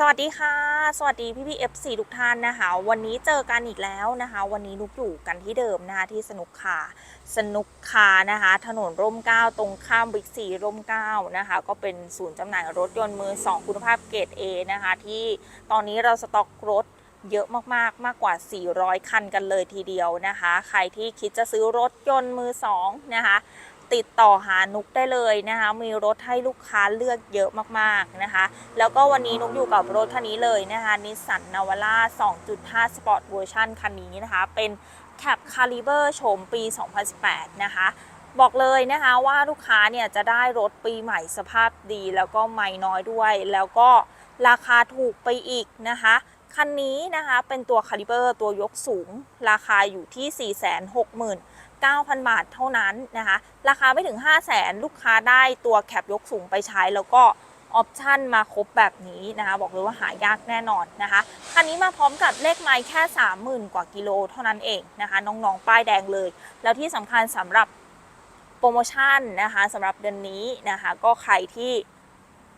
สวัสดีค่ะ สวัสดีพี่พี่เอฟซีทุกท่านนะคะ วันนี้เจอกันอีกแล้วนะคะ วันนี้นุกอยู่กันที่เดิมนะคะที่สนุกคาสนุกคานะคะ ถนนร่มเก้าตรงข้ามบิ๊กซีร่มเก้านะคะ ก็เป็นศูนย์จำหน่ายรถยนต์มือ2คุณภาพเกรด A นะคะ ที่ตอนนี้เราสต็อกรถเยอะมากๆ มากกว่า 400 คันกันเลยทีเดียวนะคะ ใครที่คิดจะซื้อรถยนต์มือ2นะคะ ติดต่อหานุกได้เลยนะคะ มีรถให้ลูกค้าเลือกเยอะมากๆนะคะ แล้วก็วันนี้นุกอยู่กับรถคันนี้เลยนะคะนิสสันนาวาร่า2.5 Sport Version คันนี้นะคะ เป็น Cap Caliber โฉมปี 2018 นะคะบอกเลยนะคะว่าลูกค้าเนี่ยจะได้รถปีใหม่สภาพดีแล้วก็ไม่น้อยด้วย แล้วก็ราคาถูกไปอีกนะคะ คันนี้นะคะเป็นตัว Caliber ตัวยกสูง ราคาอยู่ที่ 460,000 9,000 บาทเท่านั้นนะคะ ราคาไม่ถึง 5 0 0แสนลูกค้าได้ตัวแคปยกสูงไปใช้แล้วก็ออปชันมาครบแบบนี้นะคะ บอกเลยว่าหายากแน่นอนนะคะคันนี้มาพร้อมกับเลขไมล์แค่ 30,000 กว่ากิโลเท่านั้นเองนะคะ น้องๆ ป้ายแดงเลย แล้วที่สำคัญสำหรับโปรโมชั่นนะคะสำหรับเดือนนี้นะคะ ก็ใครที่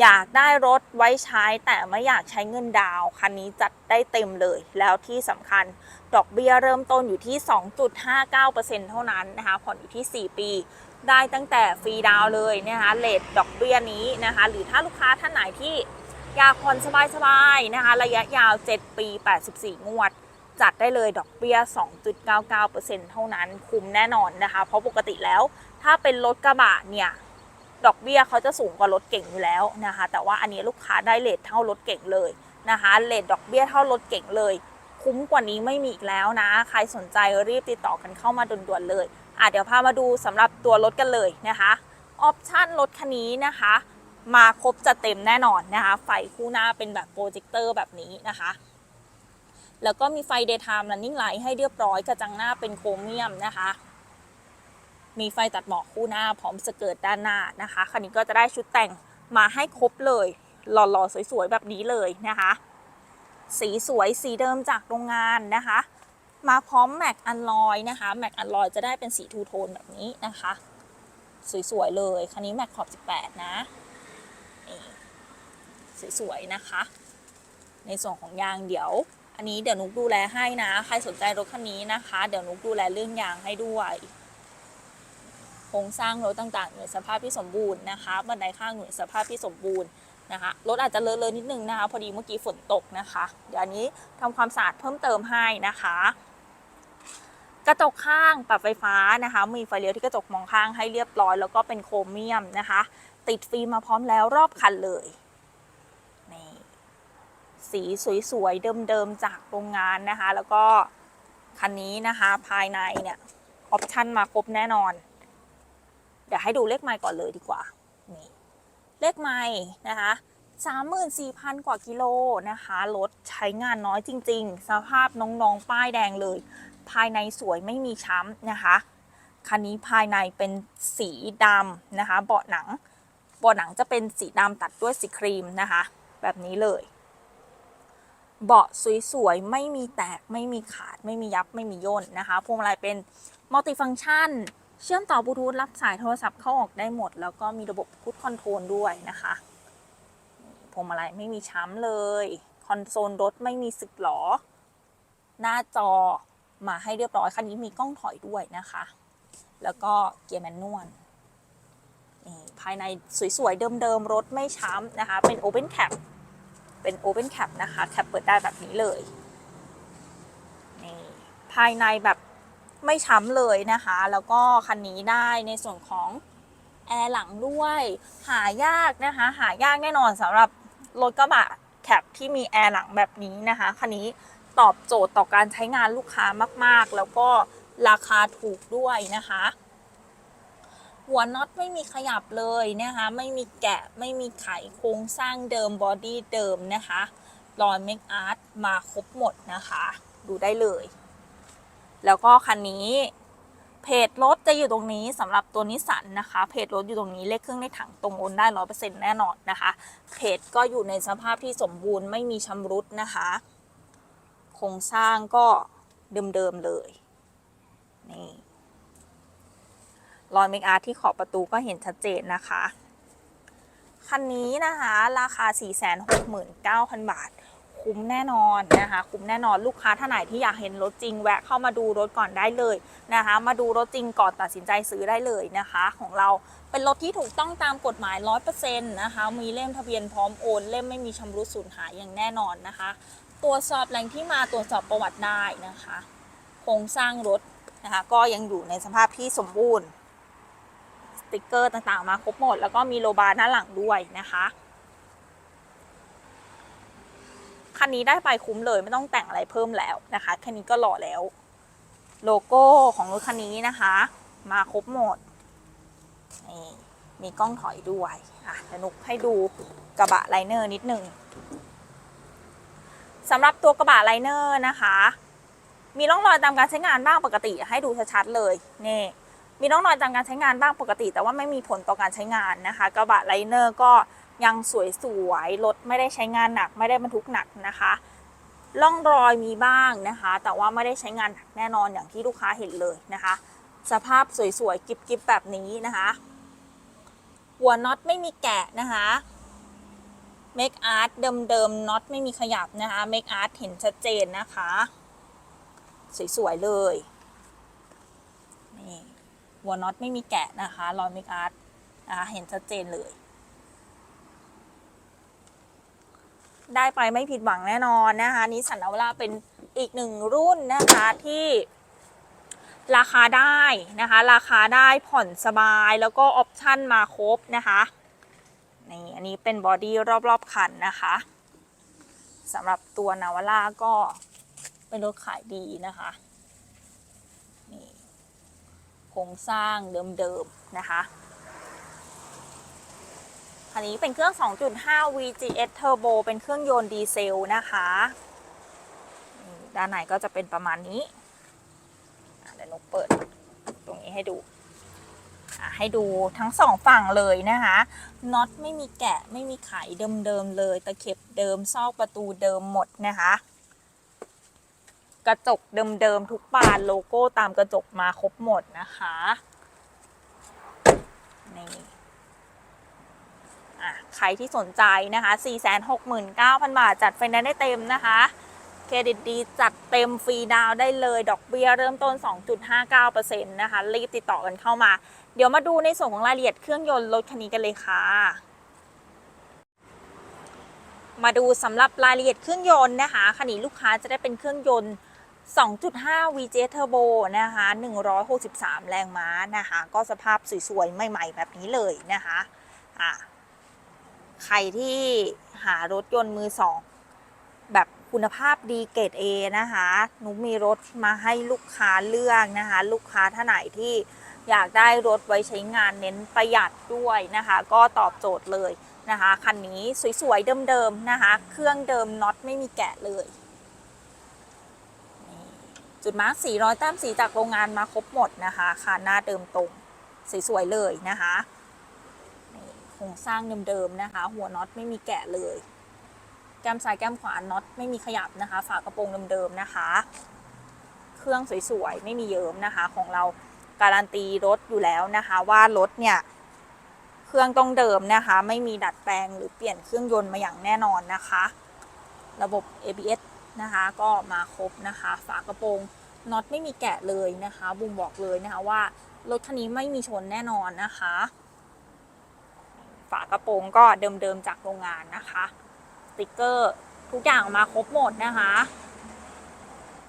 อยากได้รถไว้ใช้แต่ไม่อยากใช้เงินดาวคันนี้จัดได้เต็มเลย แล้วที่สำคัญดอกเบี้ยเริ่มต้นอยู่ที่ 2.59%เท่านั้นนะคะผ่อนอยู่ที่ 4 ปี ได้ตั้งแต่ฟรีดาวเลยนะคะเลทดอกเบี้ยนี้นะคะ หรือถ้าลูกค้าท่านไหนที่อยากผ่อนสบายๆนะคะ ระยะยาว 7 ปี 84 งวด จัดได้เลยดอกเบี้ย 2.99%เท่านั้นคุ้มแน่นอนนะคะ เพราะปกติแล้วถ้าเป็นรถกระบะเนี่ย ดอกเบี้ยเขาจะสูงกว่ารถเก่งอยู่แล้วนะคะ แต่ว่าอันนี้ลูกค้าได้เลทเท่ารถเก่งเลยนะคะเลทดอกเบี้ยเท่ารถเก่งเลย คุ้มกว่านี้ไม่มีอีกแล้วนะ ใครสนใจรีบติดต่อกันเข้ามาด่วนๆเลยอะเดี๋ยวพามาดูสำหรับตัวรถกันเลยนะคะออปชั่นรถคันนี้นะคะ มาครบจะเต็มแน่นอนนะคะไฟคู่หน้าเป็นแบบโปรเจคเตอร์แบบนี้นะคะแล้วก็มีไฟ daytime running light ให้เรียบร้อยกระจังหน้าเป็นโครเมียมนะคะ มีไฟตัดหมอกคู่หน้าพร้อมสเกิร์ตด้านหน้านะคะคันนี้ก็จะได้ชุดแต่งมาให้ครบเลย หล่อๆ สวยๆ แบบนี้เลยนะคะ สีสวยสีเดิมจากโรงงานนะคะ มาพร้อมแม็กอันลอยนะคะแม็กอันลอยจะได้เป็นสีทูโทนแบบนี้นะคะ สวยๆ เลย คันนี้แม็กขอบ 18 นะนี่สวยๆ นะคะ ในส่วนของยางเดี๋ยว อันนี้เดี๋ยวนุกดูแลให้นะ ใครสนใจรถคันนี้นะคะ เดี๋ยวนุกดูแลเรื่องยางให้ด้วย ครงสร้างรถต่างๆ อยู่ในสภาพที่สมบูรณ์นะคะบันไดข้างอยู่ในสภาพที่สมบูรณ์นะคะรถอาจจะเลอะๆนิดนึงนะคะ พอดีเมื่อกี้ฝนตกนะคะ เดี๋ยวนี้ทำความสะอาดเพิ่มเติมให้นะคะ กระจกข้างปรับไฟฟ้านะคะ มีไฟเลี้ยวที่กระจกมองข้างให้เรียบร้อย แล้วก็เป็นโครเมียมนะคะ ติดฟิล์มมาพร้อมแล้วรอบคันเลยนี่สีสวยๆเดิมๆจากโรงงานนะคะ แล้วก็คันนี้นะคะภายในเนี่ยออปชั่นมาครบแน่นอน ให้ดูเลขไมล์ก่อนเลยดีกว่า นี่ เลขไมล์นะคะ34,000กว่ากิโลนะคะ รถใช้งานน้อยจริง ๆ สภาพน้องๆ ป้ายแดงเลย ภายในสวยไม่มีช้ำนะคะ คันนี้ภายในเป็นสีดำนะคะ เบาะหนัง เบาะหนังจะเป็นสีดำตัดด้วยสีครีมนะคะ แบบนี้เลย เบาะสวยๆ ไม่มีแตก ไม่มีขาด ไม่มียับ ไม่มีย่นนะคะ พวงมาลัยเป็นมัลติฟัง c t ชัน เชื่อมต่อบลูทูธรับสายโทรศัพท์เข้าออกได้หมด แล้วก็มีระบบคูดคอนโทรลด้วยนะคะพวงมาลัยไม่มีช้ำเลย คอนโซลรถไม่มีสึกหรอ หน้าจอมาให้เรียบร้อย คันนี้มีกล้องถอยด้วยนะคะ แล้วก็เกียร์แมนนวลนี่ภายในสวยๆ เดิมๆ รถไม่ช้ำนะคะ เป็น Open Cap เป็น Open Cap นะคะ แคปเปิดได้แบบนี้เลย นี่ ภายในแบบ ไม่ช้ำเลยนะคะ แล้วก็คันนี้ได้ในส่วนของแอร์หลังด้วย หายากนะคะ หายากแน่นอนสำหรับรถกระบะแคปที่มีแอร์หลังแบบนี้นะคะคันนี้ตอบโจทย์ต่อการใช้งานลูกค้ามากๆ แล้วก็ราคาถูกด้วยนะคะ หัวน็อตไม่มีขยับเลยนะคะ ไม่มีแกะไม่มีไขโครงสร้างเดิมบอดี้เดิมนะคะรอยเมคอาร์ตมาครบหมดนะคะ ดูได้เลย แล้วก็คันนี้เพจรถจะอยู่ตรงนี้สำหรับตัวนิสสันนะคะ เพจรถอยู่ตรงนี้เลขเครื่องเลขถังตรงโอนได้ร้อยเปอร์เซ็นต์แน่นอนนะคะ เพจก็อยู่ในสภาพที่สมบูรณ์ไม่มีชำรุดนะคะ โครงสร้างก็เดิมๆเลยนี่รอยเมคอาร์ที่ขอบประตูก็เห็นชัดเจนนะคะ คันนี้นะคะ ราคา 469,000 บาท คุ้มแน่นอนนะคะ คุ้มแน่นอนลูกค้าท่านไหนที่อยากเห็นรถจริงแวะเข้ามาดูรถก่อนได้เลยนะคะ มาดูรถจริงก่อนตัดสินใจซื้อได้เลยนะคะ ของเราเป็นรถที่ถูกต้องตามกฎหมาย 100%นะคะ มีเล่มทะเบียนพร้อมโอน เล่มไม่มีชำรุดสูญหายอย่างแน่นอนนะคะ ตรวจสอบแหล่งที่มาตรวจสอบประวัติได้นะคะ โครงสร้างรถนะคะ ก็ยังอยู่ในสภาพที่สมบูรณ์ สติกเกอร์ต่างๆ มาครบหมด แล้วก็มีโลบาร์ด้าหลังด้วยนะคะ คันนี้ได้ไปคุ้มเลยไม่ต้องแต่งอะไรเพิ่มแล้วนะคะค่นี้ก็หล่อแล้ว โลโก้ของรถคันนี้นะคะ มาครบหมดนี่มีกล้องถอยด้วยอะเดี๋ยวนุกให้ดูกระบะไลเนอร์นิดหนึ่งสำหรับตัวกระบะไลเนอร์นะคะ มีร่องรอยตามการใช้งานบ้างปกติให้ดูชัดๆเลยนี่มีร่องรอยตามการใช้งานบ้างปกติ แต่ว่าไม่มีผลต่อการใช้งานนะคะ กระบะไลเนอร์ก็ ยังสวยๆรถไม่ได้ใช้งานหนัก ไม่ได้บรรทุกหนักนะคะร่องรอยมีบ้างนะคะ แต่ว่าไม่ได้ใช้งานหนักแน่นอนอย่างที่ลูกค้าเห็นเลยนะคะ สภาพสวยๆกิบๆแบบนี้นะคะหัวน็อตไม่มีแกะนะคะเมคอาร์ตเดิมๆน็อตไม่มีขยับนะคะเมคอาร์ตเห็นชัดเจนนะคะ สวยๆเลยนี่หัวน็อตไม่มีแกะนะคะรอยเมคอาร์ตนะคะเห็นชัดเจนเลย ได้ไปไม่ผิดหวังแน่นอนนะคะนิสสันนาวาร่าเป็นอีกหนึ่งรุ่นนะคะที่ราคาได้นะคะ ราคาได้ผ่อนสบายแล้วก็ออปชั่นมาครบนะคะนี่อันนี้เป็นบอดี้รอบๆคันนะคะสำหรับตัวนาวาร่าก็เป็นรถขายดีนะคะนี่โครงสร้างเดิมๆนะคะ คันนี้เป็นเครื่อง 2.5 VGS Turbo เป็นเครื่องยนต์ดีเซลนะคะ ด้านในก็จะเป็นประมาณนี้ เดี๋ยวนกเปิดตรงนี้ให้ดู ให้ดูทั้งสองฝั่งเลยนะคะน็อตไม่มีแกะไม่มีไขเดิมๆเลย ตะเข็บเดิมซอกประตูเดิมหมดนะคะ กระจกเดิมๆทุกบานโลโก้ตามกระจกมาครบหมดนะคะ นี่ ใครที่สนใจนะคะ 469,000 บาท จัดไฟแนนซ์ได้เต็มนะคะ เครดิตดีจัดเต็มฟรีดาวได้เลย ดอกเบี้ยเริ่มต้น 2.59%นะคะ รีบติดต่อกันเข้ามา เดี๋ยวมาดูในส่วนของรายละเอียดเครื่องยนต์รถคันนี้กันเลยค่ะมาดูสำหรับรายละเอียดเครื่องยนต์นะคะคันนี้ลูกค้าจะได้เป็นเครื่องยนต์ 2.5 VJ Turbo นะคะ 163 แรงม้านะคะ ก็สภาพสวยๆ ใหม่ ๆ แบบนี้เลยนะคะอะ ใครที่หารถยนต์มือสอง แบบคุณภาพดีเกรด A นะคะหนูมีรถมาให้ลูกค้าเลือกนะคะ ลูกค้าท่านไหนที่อยากได้รถไว้ใช้งานเน้นประหยัดด้วยนะคะ ก็ตอบโจทย์เลยนะคะคันนี้สวยๆเดิมๆนะคะ เครื่องเดิมน็อตไม่มีแกะเลยจุดมาร์กสีรอยแต้มสีจากโรงงานมาครบหมดนะคะคานหน้าเดิมตรงสวยๆเลยนะคะ รงสร้างเดิมๆนะคะ หัวน็อตไม่มีแกะเลย แก้มซ้ายแก้มขวาน็อตไม่มีขยับนะคะ ฝากระโปรงเดิมๆนะคะ เครื่องสวยๆไม่มีเยิ้มนะคะ ของเราการันตีรถอยู่แล้วนะคะ ว่ารถเนี่ยเครื่องต้องเดิมนะคะ ไม่มีดัดแปลงหรือเปลี่ยนเครื่องยนต์มาอย่างแน่นอนนะคะ ระบบ ABS นะคะก็มาครบนะคะ ฝากระโปรงน็อตไม่มีแกะเลยนะคะบุมบอกเลยนะคะว่ารถคันนี้ไม่มีชนแน่นอนนะคะ ฝากระโปรงก็เดิมๆจากโรงงานนะคะสติกเกอร์ทุกอย่างมาครบหมดนะคะ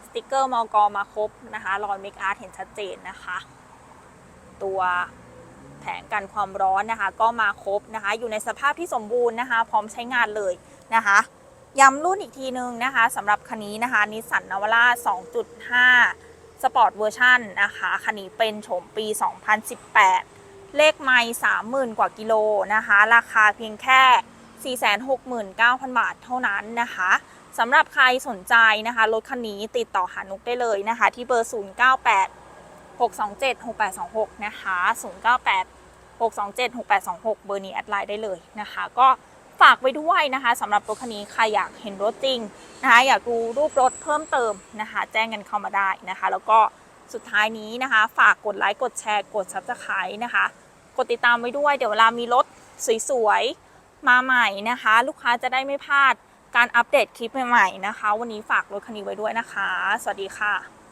สติกเกอร์มอกมาครบนะคะรอยเมคอาร์เห็นชัดเจนนะคะ ตัวแผงกันความร้อนนะคะ ก็มาครบนะคะ อยู่ในสภาพที่สมบูรณ์นะคะ พร้อมใช้งานเลยนะคะย้ำรุ่นอีกทีนึงนะคะสำหรับคันนี้นะคะนิสสันนาวาร่า2.5 สปอร์ตเวอร์ชันนะคะ คันนี้เป็นโฉมปี 2018 เลขไม่30,000กว่ากิโลนะคะ ราคาเพียงแค่ 469,000 บาทเท่านั้นนะคะสำหรับใครสนใจนะคะ รถคันนี้ติดต่อหานุกได้เลยนะคะ ที่เบอร์ 098 627 6826 นะคะ 098 627 6826 เบอร์นี้แอดไลน์ได้เลยนะคะ ก็ฝากไว้ด้วยนะคะสำหรับรถคันนี้ใครอยากเห็นรถจริงนะคะ อยากดูรูปรถเพิ่มเติมนะคะ แจ้งกันเข้ามาได้นะคะ แล้วก็สุดท้ายนี้นะคะ ฝากกดไลค์ กดแชร์ กด Subscribe นะคะ กดติดตามไว้ด้วย เดี๋ยวเวลามีรถสวยๆ มาใหม่นะคะ ลูกค้าจะได้ไม่พลาดการอัปเดตคลิปใหม่ๆนะคะ วันนี้ฝากรถคันนี้ไว้ด้วยนะคะ สวัสดีค่ะ